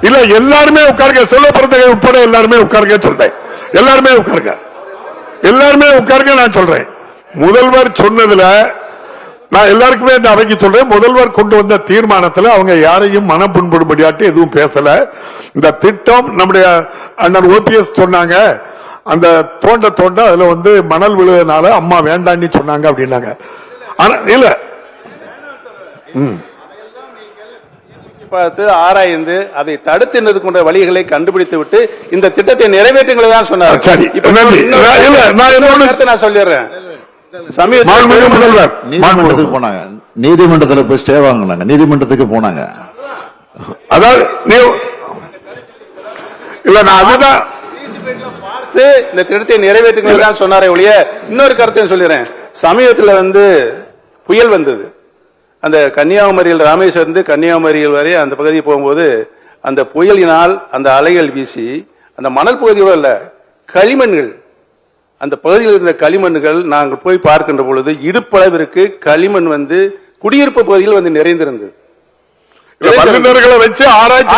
இல்ல எல்லாருமே உட்காருங்க. செல்வ பிறந்தகை உட்பட எல்லாருமே உட்காருங்க சொல்றேன். எல்லாருமே உட்காருங்க. எல்லாருமே உட்காருங்க நான் சொல்றேன். முதல்வர் சொன்னதுல நான் எல்லாருக்குமே இந்த அவைக்கு சொல்றேன். முதல்வர் கொண்டு வந்த தீர்மானத்தில் அவங்க யாரையும் மனம் புண்படும்படியாட்டு எதுவும் பேசல. இந்த திட்டம் நம்முடைய அண்ணன் ஓபிஎஸ் சொன்னாங்க. அந்த தோண்ட தோண்ட அதுல வந்து மணல் விழுவதனால அம்மா வேண்டான்னு சொன்னாங்க அப்படின்னாங்க. ஆனா இல்ல. பார்த்து ஆராய்ந்து அதை தடுத்து நிறுத்துகின்ற வழிகளை கண்டுபிடித்து விட்டு இந்த திட்டத்தை நிறைவேற்றுங்களை தான் சொன்னார். சரி, இப்ப நன்றி. இன்னொரு- நான் சொல்லிடுறேன். நீதிமன்றத்துக்கு போனாங்க. நீதிமன்றத்துல போய் ஸ்டே வாங்கினாங்க. நீதிமன்றத்துக்கு போனாங்க. அதாவது நீ இல்ல நான் அதுதான் பார்த்து இந்த திட்டத்தை நிறைவேற்றுங்கள் தான் சொன்னாரே ஒழிய இன்னொரு கருத்தையும் சொல்லிடுறேன். சமீபத்துல வந்து புயல் வந்தது. அந்த கன்னியாகுமரியில் ராமேஸ்வரம் இருந்து கன்னியாகுமரியில் வரை அந்த பகுதி போகும்போது அந்த புயலினால் அந்த அலைகள் வீசி அந்த மணல் பகுதியோட இல்ல களிமண்கள். அந்த பகுதியில் இருந்த களிமண்கள் நாங்கள் போய் பார்க்கின்ற பொழுது இடுப்பளவிற்கு களிமண் வந்து குடியிருப்பு பகுதியில் வந்து நிறைந்திருந்தது. வச்சு ஆராய்ச்சி.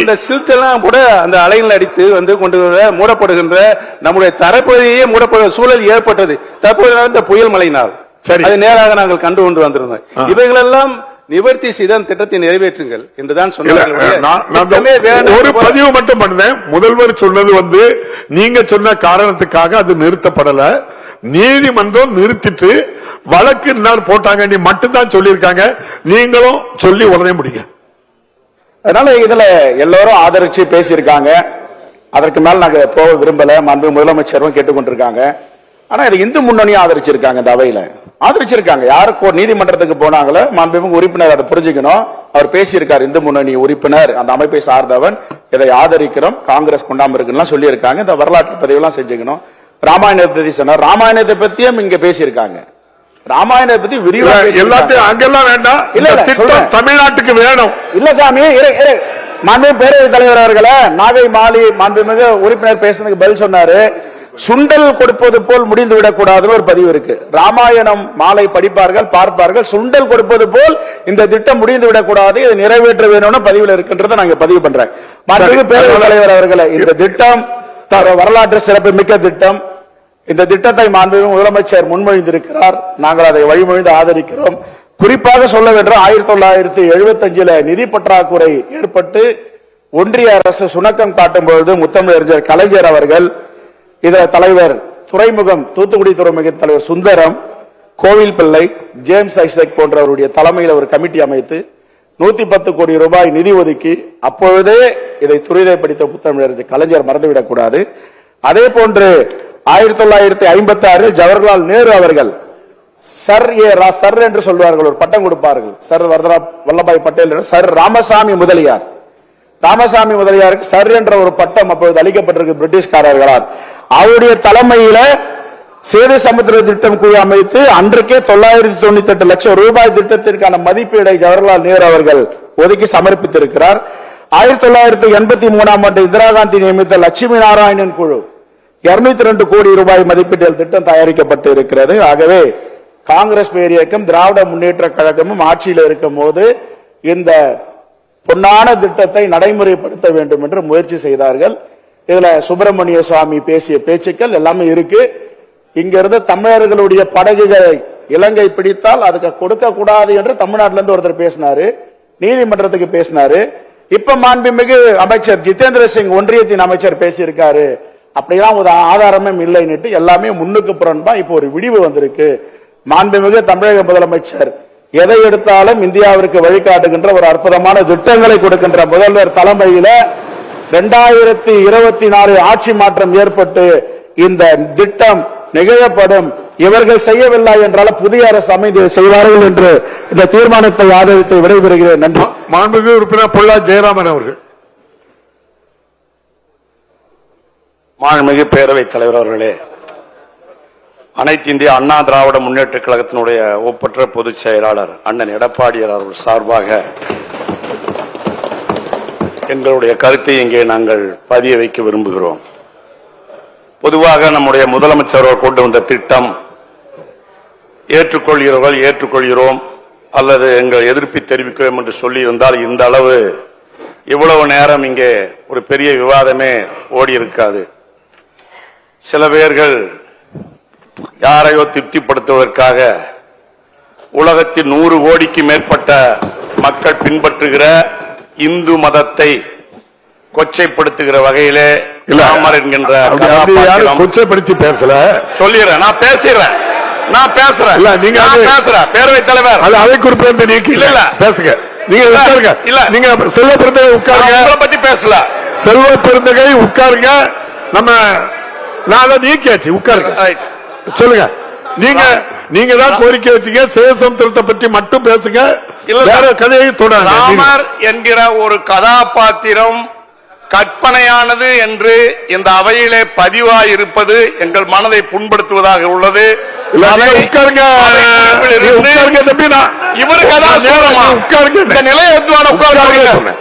இந்த சில்ட் எல்லாம் கூட அந்த அலைகள் அடித்து வந்து கொண்டு வர மூடப்படுகின்ற நம்முடைய தரப்பகுதியே மூடப்படுகிற சூழல் ஏற்பட்டது. தற்போது நடந்த புயல் மழையினால். சரி. அது நேராக நாங்கள் கண்டு கொண்டு வந்திருந்தோம் இவைகளெல்லாம் நிவர்த்தி செய்த அந்த திட்டத்தை நிறைவேற்றுங்கள் என்றுதான் சொன்னார்கள் ஒரு பதிவு மட்டும் பண்ணேன். முதல்வர் சொன்னது வந்து நீங்க சொன்ன காரணத்துக்காக அது நிறுத்தப்படல. நீதிமன்றம் நிறுத்திட்டு வழக்கு போட்டாங்க நீ மட்டும்தான் சொல்லியிருக்காங்க. நீங்களும் சொல்லி உடனே முடிங்க. அதனால இதுல எல்லாரும் ஆதரிச்சு பேசியிருக்காங்க. அதற்கு மேல நாங்க போக விரும்பல. மாண்பு முதலமைச்சரும் கேட்டுக்கொண்டிருக்காங்க. ஆனா இது இந்து முன்னணியும் ஆதரிச்சிருக்காங்க இந்த அவையில. ஆதரிச்சிருக்காங்க. யாருக்கு ஒரு நீதிமன்றத்துக்கு போனாங்களோ மாண்புமிகு உறுப்பினர் அதை புரிஞ்சுக்கணும். அவர் பேசியிருக்கார். இந்து முன்னணி உறுப்பினர் அந்த அமைப்பை சார்ந்தவன். இதை ஆதரிக்கிறோம். காங்கிரஸ் கொண்டாம இருக்குன்னு சொல்லியிருக்காங்க. இந்த வரலாற்று பதிவெல்லாம் செஞ்சுக்கணும். ராமாயணத்தை சொன்னார். ராமாயணத்தை பத்தியும் இங்க பேசியிருக்காங்க. ராமாயணத்தை பத்தி விரிவா இல்ல, பேசியிருக்காங்க. எல்லாத்தையும் அங்கெல்லாம் வேண்டாம். இல்ல, திட்டம். தமிழ்நாட்டுக்கு வேணும். இல்ல சாமி. மாண்புமிகு பேரவைத் தலைவர் அவர்களே நாகை மாலி மாண்புமிகு உறுப்பினர் பேசுனதுக்கு பதில் சொன்னாரு. சுண்டல் கொடுப்பது போல் முடிந்து விடக்கூடாதுன்னு ஒரு பதிவு இருக்கு. ராமாயணம் மாலை படிப்பார்கள் பார்ப்பார்கள் சுண்டல் கொடுப்பது போல் இந்த திட்டம் முடிந்து விடக்கூடாது இதை நிறைவேற்ற வேணும்னு பதிவுல இருக்கின்றதை நாங்க பதிவு பண்றேன். மாண்புமிகு பேரவைத் தலைவர் அவர்களே இந்த திட்டம் வரலாற்று சிறப்பு மிக்க திட்டம். இந்த திட்டத்தை மாண்புமிகு முதலமைச்சர் முன்மொழிந்திருக்கிறார். நாங்கள் அதை வழிமொழிந்து ஆதரிக்கிறோம். குறிப்பாக சொல்ல வேண்டும் ஆயிரத்தி தொள்ளாயிரத்தி எழுபத்தி அஞ்சுல நிதி பற்றாக்குறை ஏற்பட்டு ஒன்றிய அரசு சுணக்கம் காட்டும் பொழுது முத்தமிழறிஞர் கலைஞர் அவர்கள் இதுல தலைவர் துறைமுகம் தூத்துக்குடி துறைமுக தலைவர் சுந்தரம் கோவில் பிள்ளை ஜேம்ஸ் ஐசக் போன்றவருடைய தலைமையில் ஒரு கமிட்டி அமைத்து நூத்தி பத்து கோடி ரூபாய் நிதி ஒதுக்கி அப்பொழுதே இதை துரிதப்படுத்த புத்தமிழர் கலைஞர் மறந்துவிடக் கூடாது. அதே போன்று ஆயிரத்தி தொள்ளாயிரத்தி ஐம்பத்தி ஆறில் ஜவஹர்லால் நேரு அவர்கள் சர் ஏ ரா சர் என்று சொல்வார்கள் ஒரு பட்டம் கொடுப்பார்கள். சர் வரதரா வல்லபாய் பட்டேல் சர் ராமசாமி முதலியார். ராமசாமி முதலியாருக்கு சர் என்ற ஒரு பட்டம் அப்பொழுது அளிக்கப்பட்டிருக்கு பிரிட்டிஷ்காரர்களால். அவருடைய தலைமையில சேது சமுத்திர திட்டம் குழு அமைத்து அன்றைக்கே தொள்ளாயிரத்தி தொண்ணூத்தி எட்டு லட்சம் ரூபாய் திட்டத்திற்கான மதிப்பீடை ஜவஹர்லால் நேரு அவர்கள் ஒதுக்கி சமர்ப்பித்திருக்கிறார். ஆயிரத்தி தொள்ளாயிரத்தி எண்பத்தி மூணாம் ஆண்டு இந்திரா காந்தி நியமித்த லட்சுமி நாராயணன் குழு இருநூத்தி ரெண்டு கோடி ரூபாய் மதிப்பீட்டில் திட்டம் தயாரிக்கப்பட்டு இருக்கிறது. ஆகவே காங்கிரஸ் பேரியக்கம் திராவிட முன்னேற்ற கழகமும் ஆட்சியில் இருக்கும் போது இந்த பொன்னான திட்டத்தை நடைமுறைப்படுத்த வேண்டும் என்று முயற்சி செய்தார்கள். இதுல சுப்பிரமணிய சுவாமி பேசிய பேச்சுக்கள் எல்லாமே இருக்கு. இங்க இருந்து தமிழர்களுடைய படகுகளை இலங்கை பிடித்தால் அதுக்கு கொடுக்க கூடாது என்று தமிழ்நாட்டில இருந்து ஒருத்தர் பேசினாரு. நீதிமன்றத்துக்கு பேசினாரு. இப்ப மாண்புமிகு அமைச்சர் ஜிதேந்திர சிங் ஒன்றியத்தின் அமைச்சர் பேசியிருக்காரு. அப்படிலாம் ஒரு ஆதாரமே இல்லைன்னுட்டு எல்லாமே முன்னுக்கு புறன்பா இப்போ ஒரு விடிவு வந்திருக்கு. மாண்புமிகு தமிழக முதலமைச்சர் எதை எடுத்தாலும் இந்தியாவிற்கு வழிகாட்டுகின்ற ஒரு அற்புதமான திட்டங்களை கொடுக்கின்ற முதல்வர் தலைமையில இரண்டாயிரத்தி இருபத்தி நாலு ஆட்சி மாற்றம் ஏற்பட்டு இந்த திட்டம் நிகழப்படும். இவர்கள் செய்யவில்லை என்றால் புதிய அரசு அமைந்து இதை செய்வார்கள் என்று இந்த தீர்மானத்தை ஆதரித்து விடைபெறுகிறேன். நன்றி. மாண்புமிகு உறுப்பினர் பொல்லா ஜெயராமன் அவர்கள். மாண்புமிகு பேரவைத் தலைவர் அவர்களே அனைத்து இந்திய அண்ணா திராவிட முன்னேற்ற கழகத்தினுடைய ஒப்பற்ற பொதுச் செயலாளர் அண்ணன் எடப்பாடியார் அவர்கள் சார்பாக எங்களுடைய கருத்தை இங்கே நாங்கள் பதிய வைக்க விரும்புகிறோம். பொதுவாக நம்முடைய முதலமைச்சர் கொண்டு வந்த திட்டம் ஏற்றுக்கொள்கிறவர்கள் ஏற்றுக்கொள்கிறோம் அல்லது எங்கள் எதிர்ப்பை தெரிவிக்கிறோம் என்று சொல்லியிருந்தால் இந்த அளவு இவ்வளவு நேரம் இங்கே ஒரு பெரிய விவாதமே ஓடி இருக்காது சில பேர்கள் யாரையோ திருப்திப்படுத்துவதற்காக உலகத்தின் நூறு கோடிக்கு மேற்பட்ட மக்கள் பின்பற்றுகிற இந்து மதத்தை கொச்சைப்படுத்துகிற வகையிலே ராமர் என்கின்ற கொச்சைப்படுத்தி பேசல. சொல்லிடுறேன் நான் பேசுறேன் நான் பேசுறேன். இல்ல, நீங்க பேசுறேன். பேரவைத் தலைவர். அது குறிப்பிலிருந்து நீக்கி இல்ல. பேசுங்க. நீங்க உட்காருங்க. இல்ல. நீங்க செல்வ பெருந்தகை உட்காருங்க. பத்தி பேசல. செல்வ பெருந்தகை உட்காருங்க. நம்ம நான் அதை நீக்கியாச்சு. உட்காருங்க. சொல்லுங்க. நீங்க நீங்க தான் கோரிக்கை வச்சீங்க. சேசமுத்திரத்தை பற்றி மட்டும் பேசுங்க. வேற கதையை ராமர் என்கிற ஒரு கதாபாத்திரம் கற்பனையானது என்று இந்த அவையிலே பதிவாயிருப்பது எங்கள் மனதை புண்படுத்துவதாக உள்ளது. இவரு கதா நான் நேரா சொல்லுமா? உட்காருங்க. நிலைய வித்வான உட்கார உட்காருங்க.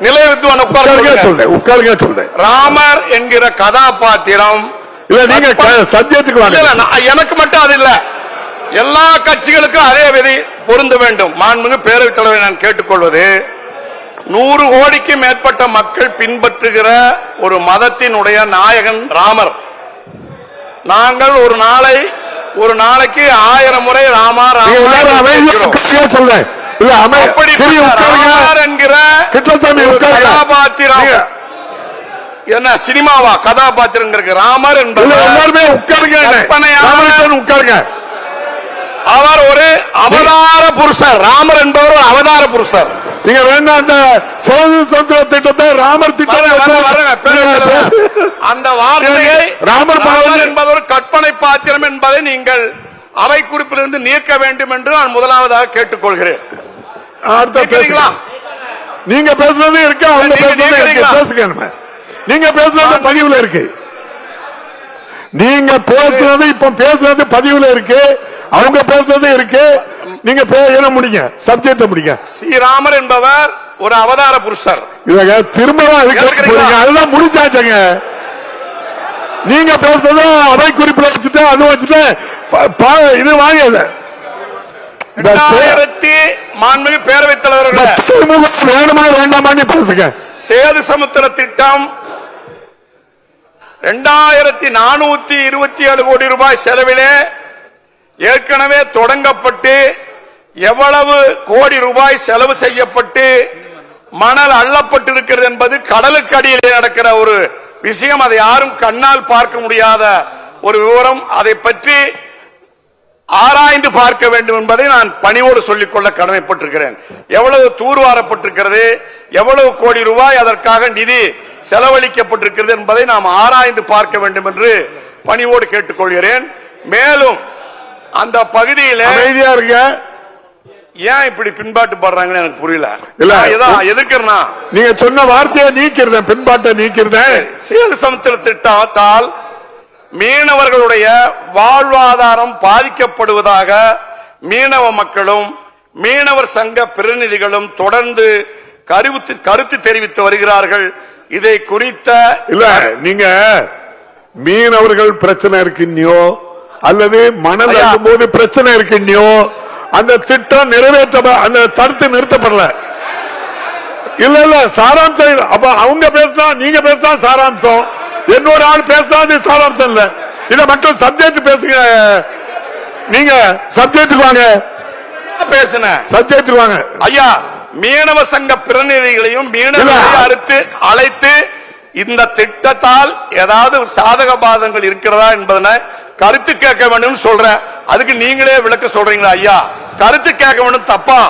நிலைய வித்வான உட்கார உட்காருங்க. சொல்றேன். உட்காருங்க சொல்றேன். ராமர் என்கிற கதாபாத்திரம் இல்ல நீங்க சத்தியத்துக்கு எனக்கு மட்டும் அது இல்ல. எல்லா கட்சிகளுக்கும் அதே விதி. பொருந்த வேண்டும். மாண்புமிகு பேரவைத் தலைவரை நான் கேட்டுக்கொள்வது நூறு கோடிக்கு மேற்பட்ட மக்கள் பின்பற்றுகிற ஒரு மதத்தினுடைய நாயகன் ராமர். நாங்கள் ஒரு நாளை ஒரு நாளைக்கு ஆயிரம் முறை ராமா ராமர் என்கிற கதாபாத்திரம். என்ன சினிமாவா? கதாபாத்திரம் ராமர் என்பவர் எல்லாருமே உட்காருங்க உட்காருங்க. அவர் ஒரு அவதார புருஷர். ராமர் என்பவர் ஒரு அவதார புருஷர். நீங்க வேண்டாம் அந்த சுதந்திர திட்டத்தை ராமர் திட்டம். அந்த வார்த்தையை ராமர் ராமர் என்பது ஒரு கற்பனை பாத்திரம் என்பதை நீங்கள் அவை குறிப்பிலிருந்து நீக்க வேண்டும் என்று நான் முதலாவதாக கேட்டுக்கொள்கிறேன். நீங்க பேசுறது இருக்கு அவங்க பேசுறது. நீங்க பேசுறது பதிவுல இருக்கு. நீங்க பேசுறது இப்ப பேசுறது பதிவுல இருக்கு. அவங்க பேசுறது இருக்கு. நீங்க பேச முடிங்க. சப்ஜெக்ட முடிங்க. ஸ்ரீராமர் என்பவர் ஒரு அவதார புருஷர். இவங்க திரும்பவும் முடிஞ்சாச்சுங்க. நீங்க பேசுறத அவை குறிப்பில் வச்சுட்டு அது வச்சுட்டு இது வாங்க இரண்டாயிரத்தி மாண்புமிகு பேரவைத் தலைவர்களே. வேணுமா வேண்டாமான்னு பேசுங்க. சேது சமுத்திர திட்டம் இரண்டாயிரத்தி நானூத்தி இருபத்தி ஏழு கோடி ரூபாய் செலவிலே ஏற்கனவே தொடங்கப்பட்டு எவ்வளவு கோடி ரூபாய் செலவு செய்யப்பட்டு மணல் அள்ளப்பட்டிருக்கிறது என்பது கடலுக்கு அடியிலே நடக்கிற ஒரு விஷயம். அதை யாரும் கண்ணால் பார்க்க முடியாத ஒரு விவரம். அதை பற்றி ஆராய்ந்து பார்க்க வேண்டும் என்பதை நான் பணிவோடு சொல்லிக்கொள்ள கடமைப்பட்டிருக்கிறேன். எவ்வளவு தூர்வாரப்பட்டிருக்கிறது எவ்வளவு கோடி ரூபாய் அதற்காக நிதி செலவழிக்கப்பட்டிருக்கிறது என்பதை நாம் ஆராய்ந்து பார்க்க வேண்டும் என்று பணிவோடு கேட்டுக்கொள்கிறேன். மேலும் அந்த பகுதியில அமைதியா இருங்க. ஏன் இப்படி பின்பாட்டு படுறாங்கன்னு எனக்கு புரியல. இல்ல. எதிர்க்கிறேன்னா நீங்க சொன்ன வார்த்தையை நீக்கிறேன் பின்பாட்டை நீக்கிறேன் சேது சமுத்திர திட்டத்தால் மீனவர்களுடைய வாழ்வாதாரம் பாதிக்கப்படுவதாக மீனவ மக்களும் மீனவர் சங்க பிரதிநிதிகளும் தொடர்ந்து கருத்து கருத்து தெரிவித்து வருகிறார்கள். இதை குறித்த இல்ல நீங்க மீனவர்கள் பிரச்சனை இருக்குன்னியோ அல்லது மணல் ஐயா. போது பிரச்சனை இருக்குன்னியோ அந்த திட்டம் நிறைவேற்ற அந்த தடுத்து நிறுத்தப்படல. இல்ல இல்ல சாராம்சம். அப்ப அவங்க பேசினா நீங்க பேசினா சாராம்சம். இன்னொரு ஆள் பேசினா அது சாராம்சம் இல்ல. இத மட்டும் சப்ஜெக்ட் பேசுங்க. நீங்க சப்ஜெக்ட்டுக்கு வாங்க. பேசின சப்ஜெக்ட்டுக்கு வாங்க. ஐயா மீனவ சங்க பிரதிநிதிகளையும் மீனவர்களை. அறுத்து அழைத்து இந்த திட்டத்தால் ஏதாவது சாதக பாதங்கள் இருக்கிறதா என்பதனை கருத்து கேட்க வேண்டும் சொல்றேன் அதுக்கு நீங்களே விளக்க சொல்றீங்களா ஐயா? கருத்து கேட்க வேண்டும் தப்பா?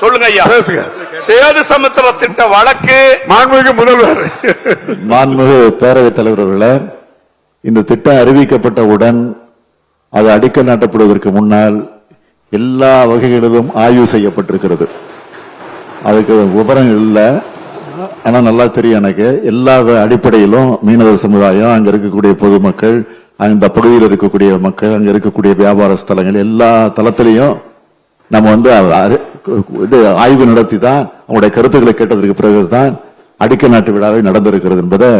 சொல்லுங்க ஐயா. பேசுங்க. சேது சமுத்திர திட்ட வழக்கு. மாண்புமிகு முதல்வர். மாண்புமிகு பேரவைத் தலைவர் அவர்களே இந்த திட்டம் அறிவிக்கப்பட்டவுடன் அது அடிக்கல் நாட்டப்படுவதற்கு முன்னால் எல்லா வகைகளிலும் ஆய்வு செய்யப்பட்டிருக்கிறது. அதுக்கு விவரம் இல்லை. ஆனா நல்லா தெரியும் எனக்கு. எல்லா அடிப்படையிலும் மீனவர் சமுதாயம் அங்க இருக்கக்கூடிய பொதுமக்கள் அந்த பகுதியில் இருக்கக்கூடிய மக்கள் அங்க இருக்கக்கூடிய வியாபார ஸ்தலங்கள் எல்லா தளத்திலையும் நம்ம வந்து அரு- இது ஆய்வு நடத்தி தான் அவங்களுடைய கருத்துக்களை கேட்டதற்கு பிறகுதான் அடிக்கல் நாட்டு விழாவை நடந்திருக்கிறது என்பதை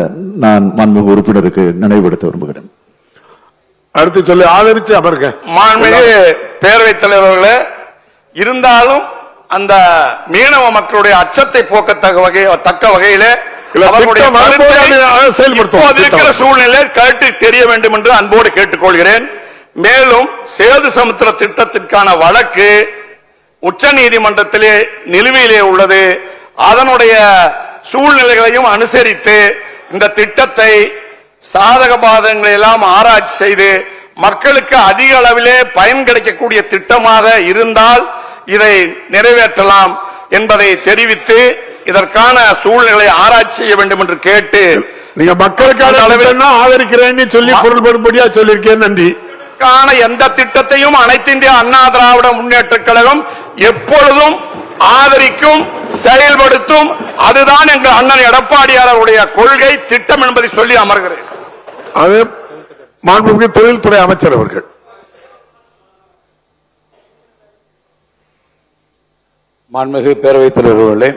நான் மாண்புமிகு உறுப்பினருக்கு நினைவுபடுத்த விரும்புகிறேன். அடுத்து சொல்லி ஆதரிச்சு அமருங்க மாண்புமிகு பேரவைத் தலைவர்களே இருந்தாலும் அந்த மீனவ மக்களுடைய அச்சத்தை போக்கத்தக்க வகை தக்க வகையிலே கருத்தை. சூழ்நிலை கேட்டு தெரிய வேண்டும் என்று அன்போடு கேட்டுக்கொள்கிறேன். மேலும் சேது சமுத்திர திட்டத்திற்கான வழக்கு உச்ச நீதிமன்றத்திலே நிலுவையிலே உள்ளது. அதனுடைய சூழ்நிலைகளையும் அனுசரித்து இந்த திட்டத்தை சாதக பாதகங்களை எல்லாம் ஆராய்ச்சி செய்து மக்களுக்கு அதிக அளவிலே பயன் கிடைக்கக்கூடிய திட்டமாக இருந்தால் இதை நிறைவேற்றலாம். என்பதை தெரிவித்து இதற்கான சூழ்நிலை ஆராய்ச்சி செய்ய வேண்டும் என்று கேட்டு நீங்க மக்களுக்கான அளவில் ஆதரிக்கிறேன்னு சொல்லி பொருள்படும்படியா சொல்லியிருக்கேன் நன்றி. காண எந்த திட்டத்தையும் அனைத்து இந்திய அண்ணா திராவிட முன்னேற்ற கழகம் எப்பொழுதும் ஆதரிக்கும் செயல்படுத்தும். அதுதான் எங்கள் அண்ணன் எடப்பாடியார் அவருடைய கொள்கை திட்டம் என்பதை சொல்லி அமர்கிறேன். அது மாண்புமிகு தொழில்துறை அமைச்சர் அவர்கள். மாண்புமிகு பேரவைத் தலைவர்களே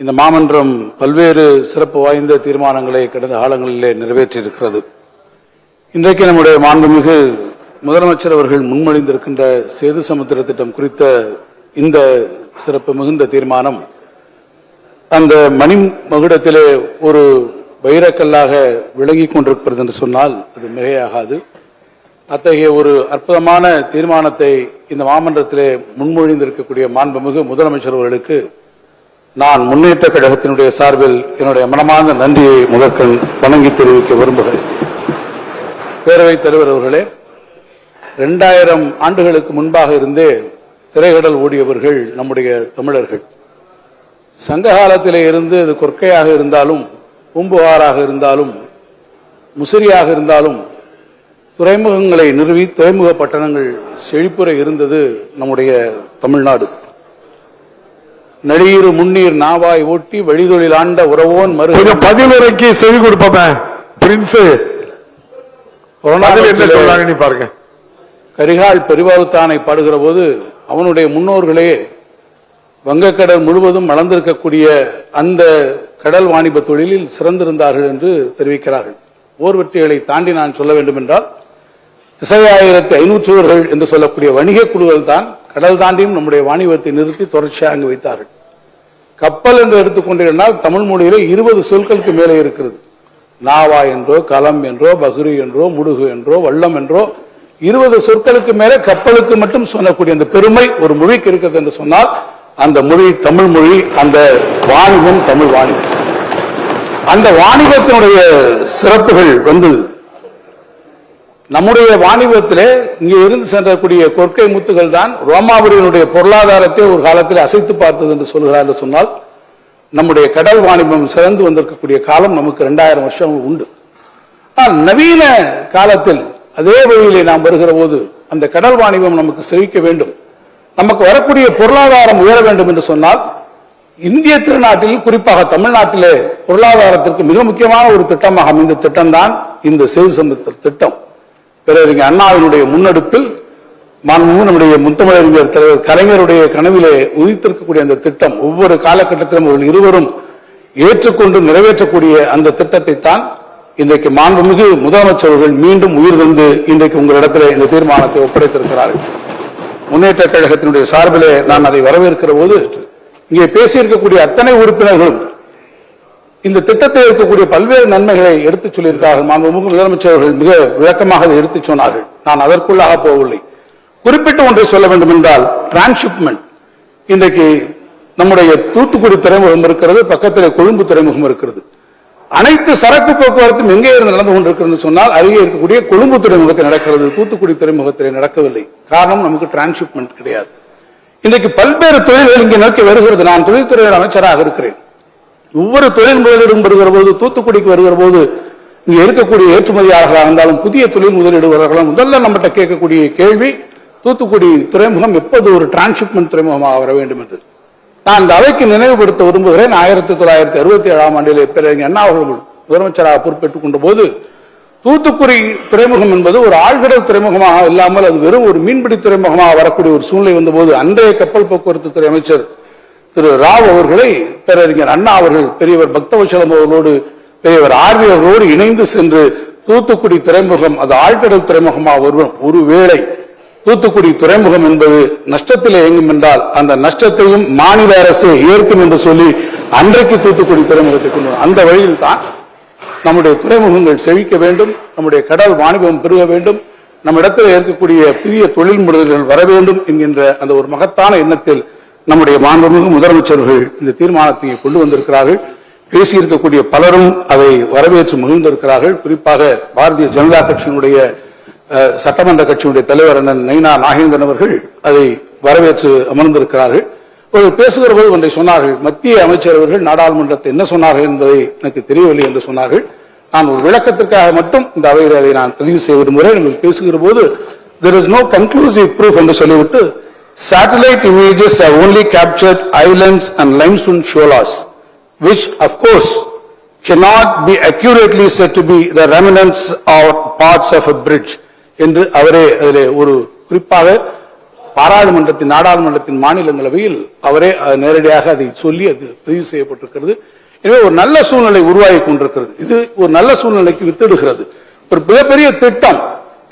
இந்த மாமன்றம் பல்வேறு சிறப்பு வாய்ந்த தீர்மானங்களை கடந்த காலங்களிலே நிறைவேற்றியிருக்கிறது. இன்றைக்கு நம்முடைய மாண்புமிகு முதலமைச்சர் அவர்கள் முன்மொழிந்திருக்கின்ற சேது சமுத்திர திட்டம் குறித்த இந்த சிறப்பு மிகுந்த தீர்மானம் அந்த மணி மகுடத்திலே ஒரு வைரக்கல்லாக விளங்கிக் கொண்டிருக்கிறது என்று சொன்னால் அது மிகையாகாது. அத்தகைய ஒரு அற்புதமான தீர்மானத்தை இந்த மாமன்றத்திலே முன்மொழிந்திருக்கக்கூடிய மாண்புமிகு முதலமைச்சர் அவர்களுக்கு நான் முன்னேற்ற கழகத்தினுடைய சார்பில் என்னுடைய மனமார்ந்த நன்றியை முதற்கண் வணங்கி தெரிவிக்க விரும்புகிறேன். பேரவைத் தலைவர் அவர்களே இரண்டாயிரம் ஆண்டுகளுக்கு முன்பாக இருந்தே திரைகடல் ஓடியவர்கள் நம்முடைய தமிழர்கள். சங்க காலத்திலே இருந்து அது கொற்கையாக இருந்தாலும் பூம்புகாராக இருந்தாலும் முசிறியாக இருந்தாலும் துறைமுகங்களை நிறுவி துறைமுக பட்டணங்கள் செழிப்புற இருந்தது நம்முடைய தமிழ்நாடு. நடியிரு முன்னீர் நாவாய் ஓட்டி வழிதொழில் ஆண்ட உறவோன் மறு பதிலுரைக்கு செவி கொடுப்போமே பிரின்ஸ். பாருங்க. கரிகால் பெருவாவுத்தானை பாடுகிற போது அவனுடைய முன்னோர்களே வங்கக்கடல் முழுவதும் வளர்ந்திருக்கக்கூடிய அந்த கடல் வாணிப தொழிலில் சிறந்திருந்தார்கள் என்று தெரிவிக்கிறார்கள். ஓர்வற்றிகளை தாண்டி நான் சொல்ல வேண்டும் என்றால் திசையாயிரத்தி ஐநூற்றுவர்கள் என்று சொல்லக்கூடிய வணிக குழுக்கள் தான் கடல் தாண்டியும் நம்முடைய வாணிபத்தை நிறுத்தி தொடர்ச்சியாக அங்கு வைத்தார்கள். கப்பல் என்று எடுத்துக்கொண்டீர்கள் தமிழ் மொழியில இருபது சொற்களுக்கு மேலே இருக்கிறது. நாவா என்றோ கலம் என்றோ பகுரி என்றோ முடுகு என்றோ வள்ளம் என்றோ இருபது சொற்களுக்கு மேலே கப்பலுக்கு மட்டும் சொல்லக்கூடிய அந்த பெருமை ஒரு மொழிக்கு இருக்கிறது என்று சொன்னால் அந்த மொழி தமிழ் மொழி அந்த வாணிபம் தமிழ் வாணிபம். அந்த வாணிபத்தினுடைய சிறப்புகள் வந்து நம்முடைய வாணிபத்திலே இங்கே இருந்து சென்றக்கூடிய கொற்கை முத்துகள் தான் ரோமாபுரியனுடைய பொருளாதாரத்தை ஒரு காலத்தில் அசைத்து பார்த்தது என்று சொல்கிறார் என்று சொன்னால் நம்முடைய கடல் வாணிபம் சிறந்து வந்திருக்கக்கூடிய காலம் நமக்கு ரெண்டாயிரம் வருஷம் உண்டு. ஆனால் நவீன காலத்தில் அதே வழியிலே நாம் வருகிற போது அந்த கடல் வாணிபம் நமக்கு செழிக்க வேண்டும். நமக்கு வரக்கூடிய பொருளாதாரம் உயர வேண்டும் என்று சொன்னால் இந்திய திருநாட்டில் குறிப்பாக தமிழ்நாட்டிலே பொருளாதாரத்திற்கு மிக முக்கியமான ஒரு திட்டமாக அமைந்த திட்டம் தான் இந்த செய்து சமுத்திர திட்டம். பேரறிஞர் அண்ணாவினுடைய முன்னெடுப்பில் மாண்புமிகு நம்முடைய முத்தமிழறிஞர் தலைவர் கலைஞருடைய கனவிலே உதித்திருக்கக்கூடிய அந்த திட்டம் ஒவ்வொரு காலகட்டத்திலும் அவர்கள் இருவரும் ஏற்றுக்கொண்டு நிறைவேற்றக்கூடிய அந்த திட்டத்தை தான் இன்றைக்கு மாண்புமிகு முதலமைச்சர் அவர்கள் மீண்டும் உயிர் தந்து இன்றைக்கு உங்களிடத்தில் இந்த தீர்மானத்தை ஒப்படைத்திருக்கிறார்கள் முன்னேற்ற கழகத்தினுடைய சார்பிலே நான் அதை வரவேற்கிற போது இங்கே பேசியிருக்கக்கூடிய அத்தனை உறுப்பினர்களும் இந்த திட்டத்தில் இருக்கக்கூடிய பல்வேறு நன்மைகளை எடுத்துச் சொல்லியிருக்கார்கள் மாண்புமிகு முதலமைச்சர் அவர்கள். மிக விளக்கமாக அதை எடுத்துச் சொன்னார்கள். நான் அதற்குள்ளாக போகவில்லை. குறிப்பிட்டு ஒன்றை சொல்ல வேண்டும் என்றால் டிரான்ஸ்ஷிப்மெண்ட் இன்றைக்கு நம்முடைய தூத்துக்குடி துறைமுகம் இருக்கிறது பக்கத்தில் கொழும்பு துறைமுகம் இருக்கிறது. அனைத்து சரக்கு போக்குவரத்தும் எங்கே இருந்து நடந்து கொண்டிருக்கிறது சொன்னால் அருகே இருக்கக்கூடிய கொழும்பு துறைமுகத்தில் நடக்கிறது. தூத்துக்குடி துறைமுகத்தில் நடக்கவில்லை. காரணம் நமக்கு டிரான்ஸ்ஷிப்மெண்ட் கிடையாது. இன்றைக்கு பல்வேறு தொழில்கள் இங்கே நோக்கி வருகிறது. நான் தொழில்துறை அமைச்சராக இருக்கிறேன். ஒவ்வொரு தொழில் முதலீடும் வருகிற போது தூத்துக்குடிக்கு வருகிற போது இங்க இருக்கக்கூடிய ஏற்றுமதியாளர்களாக இருந்தாலும் புதிய தொழில் முதலீடுவர்களும் முதல்ல நம்மகிட்ட கேட்கக்கூடிய கேள்வி தூத்துக்குடி துறைமுகம் எப்போது ஒரு டிரான்ஸ்ஷிப்மெண்ட் துறைமுகமாக வர வேண்டும் என்று. நான் இந்த அவைக்கு நினைவுபடுத்த விரும்புகிறேன். ஆயிரத்தி தொள்ளாயிரத்தி அறுபத்தி ஏழாம் ஆண்டிலே பிறகு அண்ணா அவர்கள் முதலமைச்சராக பொறுப்பேற்றுக் கொண்ட போது தூத்துக்குடி துறைமுகம் என்பது ஒரு ஆழ்கடல் துறைமுகமாக இல்லாமல் அது வெறும் ஒரு மீன்பிடி துறைமுகமாக வரக்கூடிய ஒரு சூழ்நிலை வந்தபோது அன்றைய கப்பல் போக்குவரத்து துறை அமைச்சர் திரு ராவ் அவர்களை பேரறிஞர் அண்ணா அவர்கள் பெரியவர் பக்தவசலம் அவர்களோடு பெரியவர் ஆர்வி அவர்களோடு இணைந்து சென்று தூத்துக்குடி துறைமுகம் அது ஆழ்கடல் துறைமுகமாக வரும் ஒருவேளை தூத்துக்குடி துறைமுகம் என்பது நஷ்டத்தில் இயங்கும் என்றால் அந்த நஷ்டத்தையும் மாநில அரசு ஏற்கும் என்று சொல்லி அன்றைக்கு தூத்துக்குடி துறைமுகத்தை கொண்டு அந்த வழியில் தான் நம்முடைய துறைமுகங்கள் செழிக்க வேண்டும் நம்முடைய கடல் வாணிபம் பெருக வேண்டும் நம்ம இடத்தில் இருக்கக்கூடிய புதிய தொழில் முதல்கள் வர வேண்டும் என்கின்ற அந்த ஒரு மகத்தான எண்ணத்தில் நம்முடைய மாண்புமிகு முதலமைச்சர்கள் இந்த தீர்மானத்தை கொண்டு வந்திருக்கிறார்கள். பேசியிருக்கக்கூடிய பலரும் அதை வரவேற்று மகிழ்ந்திருக்கிறார்கள். குறிப்பாக பாரதிய ஜனதா கட்சியினுடைய சட்டமன்ற கட்சியினுடைய தலைவர் அண்ணன் நைனா நாகேந்திரன் அவர்கள் அதை வரவேற்று அமர்ந்திருக்கிறார்கள். அவர்கள் பேசுகிற போது ஒன்றை சொன்னார்கள். மத்திய அமைச்சர் அவர்கள் நாடாளுமன்றத்தை என்ன சொன்னார்கள் என்பதை எனக்கு தெரியவில்லை என்று சொன்னார்கள். நான் ஒரு விளக்கத்திற்காக மட்டும் இந்த அவையில் அதை நான் பதிவு செய்ய விரும்புகிறேன். நீங்கள் பேசுகிற போது there is no conclusive proof என்று சொல்லிவிட்டு satellite images have only captured islands and limestone sholas which of course cannot be accurately said to be the remnants or parts of a bridge என்று அவரே அதிலே ஒரு குறிப்பாக பாராளுமன்றத்தின் நாடாளுமன்றத்தின் மாநிலங்களவையில் அவரே நேரடியாக அதை சொல்லி அது பதிவு செய்யப்பட்டிருக்கிறது. எனவே ஒரு நல்ல சூழ்நிலை உருவாகி கொண்டிருக்கிறது. இது ஒரு நல்ல சூழ்நிலைக்கு வித்திடுகிறது. ஒரு மிகப்பெரிய திட்டம்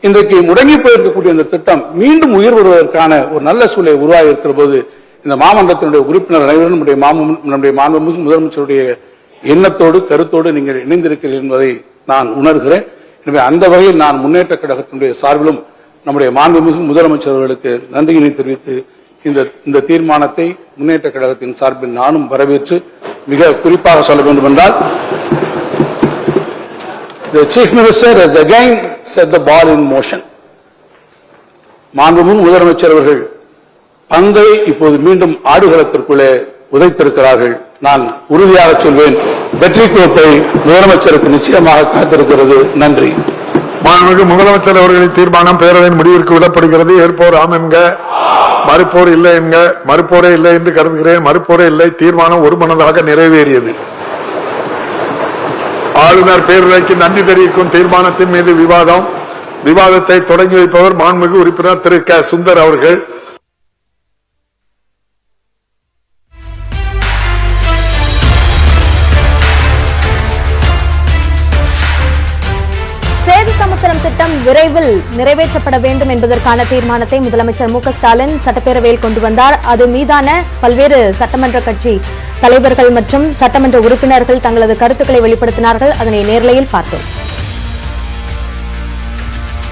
இன்றைக்கு முடங்கி போயிருக்கக்கூடிய இந்த திட்டம் மீண்டும் உயிர் வருவதற்கான ஒரு நல்ல சூழலை உருவாகி இருக்கிற போது இந்த மாமன்றத்தினுடைய உறுப்பினர் அனைவரும் நம்முடைய மாம நம்முடைய மாண்புமிகு முதலமைச்சருடைய எண்ணத்தோடு கருத்தோடு நீங்கள் இணைந்திருக்கிறீர்கள் என்பதை நான் உணர்கிறேன். எனவே அந்த வகையில் நான் முன்னேற்ற கழகத்தினுடைய சார்பிலும் நம்முடைய மாண்புமிகு முதலமைச்சர் அவர்களுக்கு நன்றியினை தெரிவித்து இந்த இந்த தீர்மானத்தை முன்னேற்ற கழகத்தின் சார்பில் நானும் வரவேற்று மிக குறிப்பாக சொல்ல வேண்டும் என்றால் The chief minister has again set the ball in motion மாண்புமிகு முதலமைச்சர் அவர்கள் பந்தை இப்போது மீண்டும் ஆடுகளத்திற்குள்ளே உதைத்திருக்கிறார்கள். நான் உறுதியாக சொல்வேன் வெற்றி கோப்பை முதலமைச்சருக்கு நிச்சயமாக காத்திருக்கிறது. நன்றி. மாண்புமிகு முதலமைச்சர் அவர்களின் தீர்மானம் பேரவையின் முடிவிற்கு விடப்படுகிறது. ஏற்போர் ஆம் என்க மறுப்போர் இல்லை என்க மறுப்போரே இல்லை என்று கருதுகிறேன். மறுப்போரே இல்லை தீர்மானம் ஒருமனதாக நிறைவேறியது. ஆளுநர் பேரவைக்கு நன்றி தெரிவிக்கும் தீர்மானத்தின் மீது விவாதம். விவாதத்தை தொடங்கி வைப்பவர் மாண்புமிகு உறுப்பினர் திரு க. சுந்தர் அவர்கள். சமுத்திரம் திட்டம் விரைவில் நிறைவேற்றப்பட வேண்டும் என்பதற்கான தீர்மானத்தை முதலமைச்சர் மு க ஸ்டாலின் சட்டப்பேரவையில் கொண்டு வந்தார். அது மீதான பல்வேறு சட்டமன்ற கட்சி தலைவர்கள் மற்றும் சட்டமன்ற உறுப்பினர்கள் தங்களது கருத்துக்களை வெளிப்படுத்தினார்கள். அதனை நேர்லையில் பார்த்தோம்.